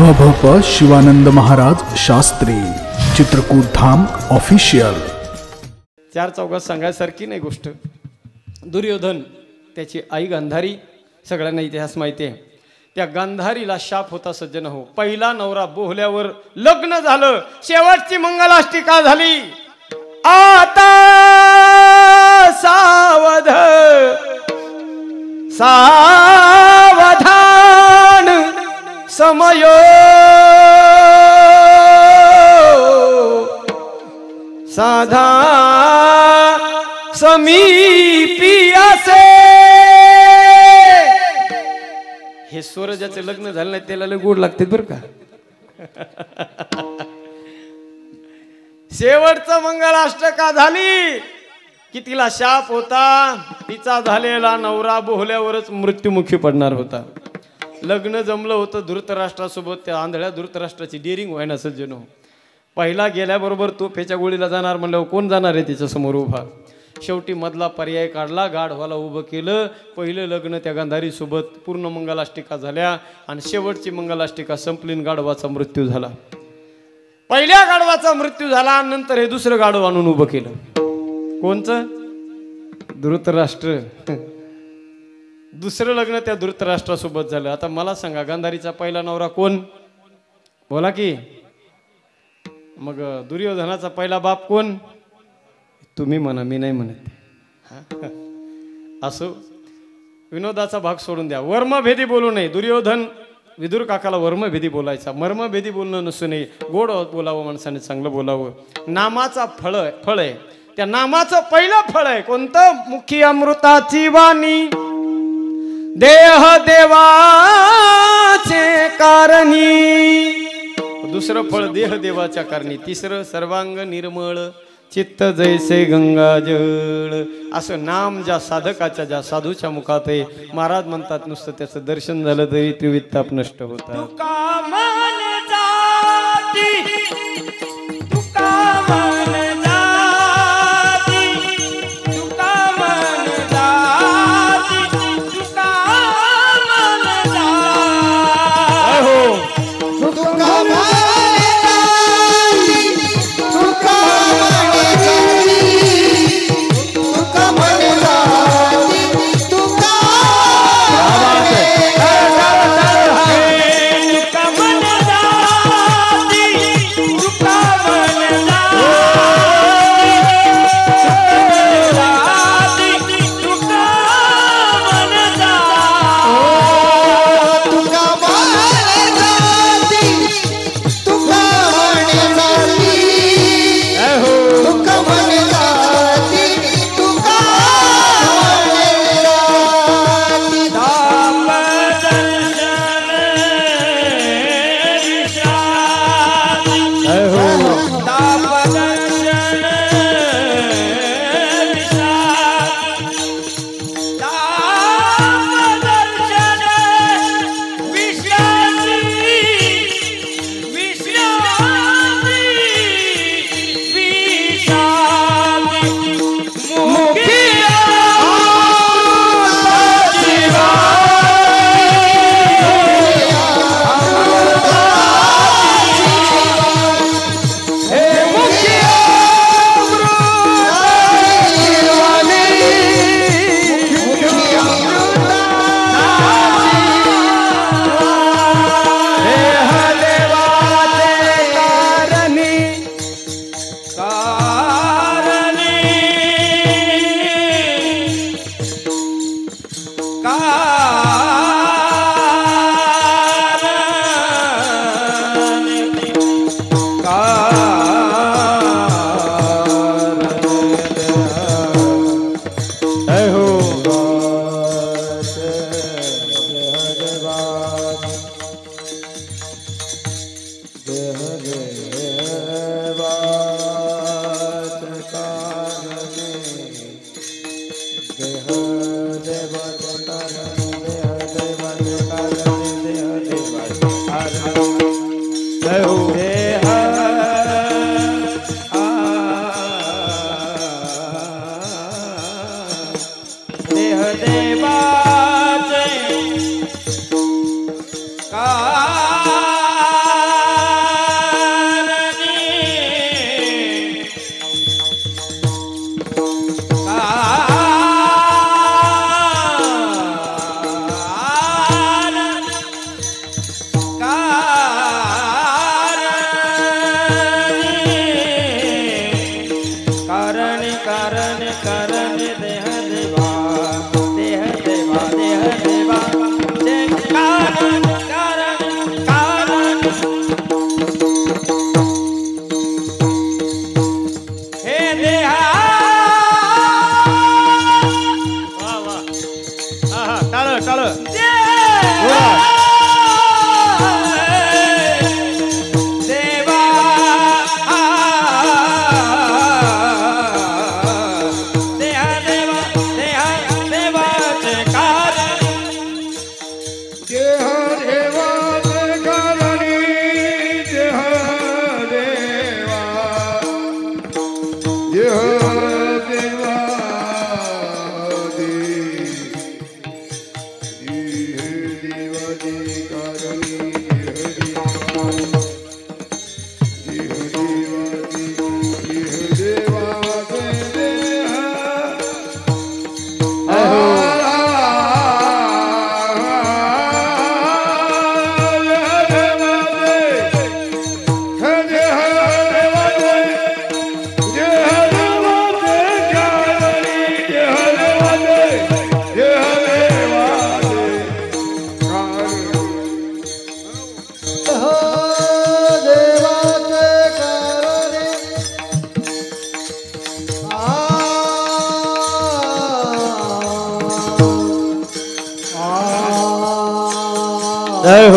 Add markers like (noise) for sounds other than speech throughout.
ह भ शिवानंद महाराज शास्त्री चित्रकूट धाम ऑफिशियल चार चौघात सांगायसारखी नाही गोष्ट. दुर्योधन त्याची आई गांधारी सगळ्यांना इतिहास माहिती आहे. त्या गांधारीला शाप होता सज्जन हो. पहिला नवरा बोहल्यावर लग्न झालं. शेवटची मंगलाष्टी का झाली? आता सावध. सा साधा समीपी असे. हे सूरजाचं लग्न झालं नाही त्याला गोड लागते बरं का. शेवटचं मंगलाष्टका झाली. की तिला शाप होता तिचा झालेला नवरा बोहल्यावरच मृत्युमुखी पडणार होता. लग्न जमलं होतं धृतराष्ट्रासोबत त्या आंधळ्या धृतराष्ट्राची डेअरिंग व्हायना सज्जनो. पहिला गेल्याबरोबर तो फेच्या गोळीला जाणार म्हणल्यावर कोण जाणार आहे त्याच्यासमोर उभा? शेवटी मधला पर्याय काढला गाढवाला उभं केलं. पहिलं लग्न त्या गांधारीसोबत पूर्ण मंगलाष्टिका झाल्या आणि शेवटची मंगलाष्टिका संपली गाढवाचा मृत्यू झाला. पहिल्या गाढवाचा मृत्यू झाला नंतर हे दुसरं गाढव आणून उभं केलं. कोणचं? धृतराष्ट्र. दुसरं लग्न त्या धृतराष्ट्रासोबत झालं. आता मला सांगा गांधारीचा पहिला नवरा कोण? बोला की. मग दुर्योधनाचा पहिला बाप कोण? तुम्ही म्हणा मी नाही म्हणत. हा? (laughs) असो. विनोदाचा भाग सोडून द्या. वर्मभेदी बोलू नये. दुर्योधन विदुर काकाला वर्मभेदी बोलायचा. मर्मभेदी बोलणं नसू नये. गोड बोलावं माणसाने चांगलं बोलावं. नामाचा फळ फळ आहे. त्या नामाचं पहिलं फळ आहे. कोणतं? मुखी अमृताची वाणी. देह देवाचे कारणी. दुसरं फळ देह देवाच्या कारणी तिसरं सर्वांग निर्मळ चित्त जैसे गंगाजळ असं नाम ज्या साधकाच्या ज्या साधूच्या मुखात आहे. महाराज म्हणतात नुसतं त्याचं दर्शन झालं तरी त्रिवित्ताप नष्ट होतात. देवाचे का जय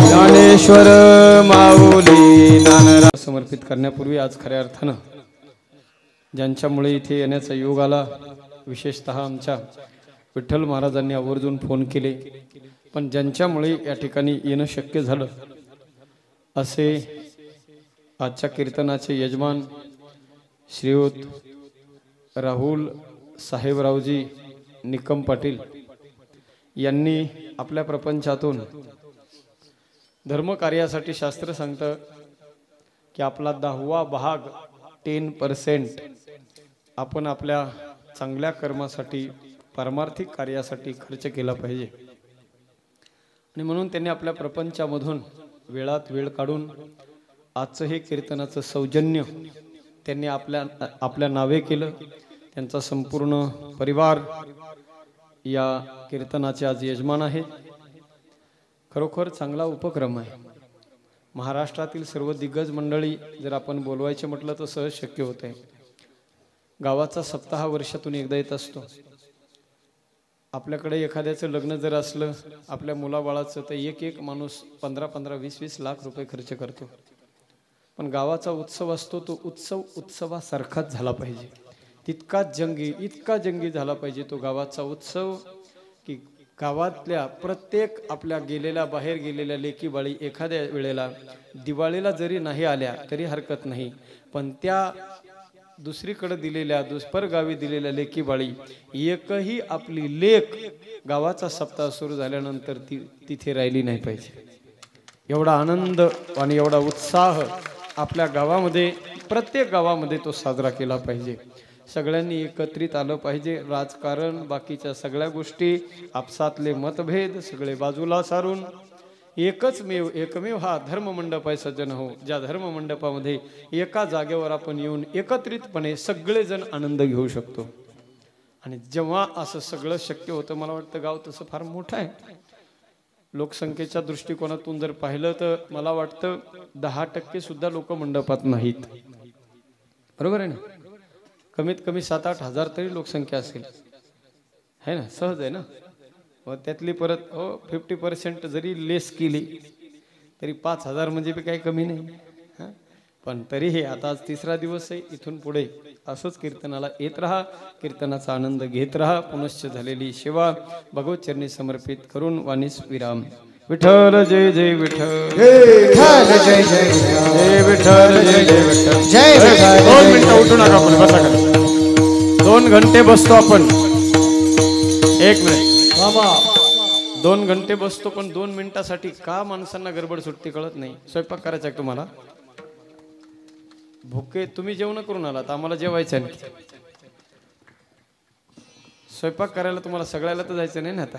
ज्ञानेश्वर माऊली ज्ञानरा समर्पित करण्यापूर्वी आज खऱ्या अर्थानं ज्यांच्यामुळे इथे येण्याचा योग आला विशेषतः आमच्या विठ्ठल महाराजांनी आवर्जून फोन केले पण ज्यांच्यामुळे या ठिकाणी येणं शक्य झालं असे आजच्या कीर्तनाचे यजमान श्रीयुत राहुल साहेबरावजी निकम पाटील यांनी आपल्या प्रपंचातून धर्मकार्यासाठी शास्त्र सांगतं की आपला दहावा भाग टेन पर्सेंट आपण आपल्या चांगल्या कर्मासाठी पारमार्थिक कार्यासाठी खर्च केला पाहिजे. आणि म्हणून त्यांनी आपल्या प्रपंचामधून वेळात वेळ काढून आजचं हे कीर्तनाचं सौजन्य त्यांनी आपल्या आपल्या नावे केलं. त्यांचा संपूर्ण परिवार या कीर्तनाचे आज यजमान आहेत. खरोखर चांगला उपक्रम आहे. महाराष्ट्रातील सर्व दिग्गज मंडळी जर आपण बोलवायचे म्हटलं तर सहज शक्य होत. आहे गावाचा सप्ताह वर्षातून एकदा येत असतो. आपल्याकडे एखाद्याचं लग्न जर असलं आपल्या मुलाबाळाचं तर एक एक माणूस पंधरा पंधरा वीस वीस लाख रुपये खर्च करतो. पण गावाचा उत्सव असतो तो उत्सव उत्सवासारखाच झाला पाहिजे. तितकाच जंगी इतका जंगी झाला पाहिजे तो गावाचा उत्सव की गावातल्या प्रत्येक आपल्या गेलेल्या बाहेर गेलेल्या लेकी बाळी एखाद्या वेळेला दिवाळीला जरी नाही आल्या तरी हरकत नाही. पण त्या दुसरीकडे दिलेल्या दुष्पर गावी दिलेल्या लेकी बाळी एकही आपली लेख गावाचा सप्ताह सुरू झाल्यानंतर ती तिथे राहिली नाही पाहिजे. एवढा आनंद आणि एवढा उत्साह आपल्या गावामध्ये प्रत्येक गावामध्ये तो साजरा केला पाहिजे. सगळ्यांनी एकत्रित आलं पाहिजे. राजकारण बाकीच्या सगळ्या गोष्टी आपसातले मतभेद सगळे बाजूला सारून. एकच मेव एकमेव हा धर्ममंडप आहे सज्जन हो. ज्या धर्ममंडपामध्ये एका जागेवर आपण येऊन एकत्रितपणे सगळेजण आनंद घेऊ शकतो. आणि जेव्हा असं सगळं शक्य होतं मला वाटतं गाव तसं फार मोठं आहे. लोकसंख्येच्या दृष्टिकोनातून जर पाहिलं तर मला वाटतं दहा टक्के सुद्धा लोक मंडपात नाहीत. बरोबर आहे ना? कमीत कमी सात आठ हजार तरी लोकसंख्या असेल. है ना? सहज आहे ना? मग त्यातली परत हो फिफ्टी पर्सेंट जरी लेस केली तरी पाच हजार म्हणजे बी काही कमी नाही. हां? पण तरीही आता आज तिसरा दिवस आहे इथून पुढे असंच कीर्तनाला येत राहा कीर्तनाचा आनंद घेत राहा. पुनश्च झालेली सेवा भगवत चरणी समर्पित करून वाणीस विराम. विठ्ठल जय जय विठ्ठल। विठ्ठल जय जय जय विठ्ठल जय जय विठ्ठल। जय दोन मिनिटं उठू नका आपण बसा का दोन घंटे बसतो आपण. एक मिनिट. दोन घंटे बसतो पण दोन मिनिटासाठी का माणसांना गडबड सुटते कळत नाही. स्वयंपाक करायचा आहे तुम्हाला? भुके तुम्ही जेवण करून आलात आम्हाला जेवायचं आहे स्वयंपाक करायला तुम्हाला सगळ्याला तर जायचं नाही ना आता.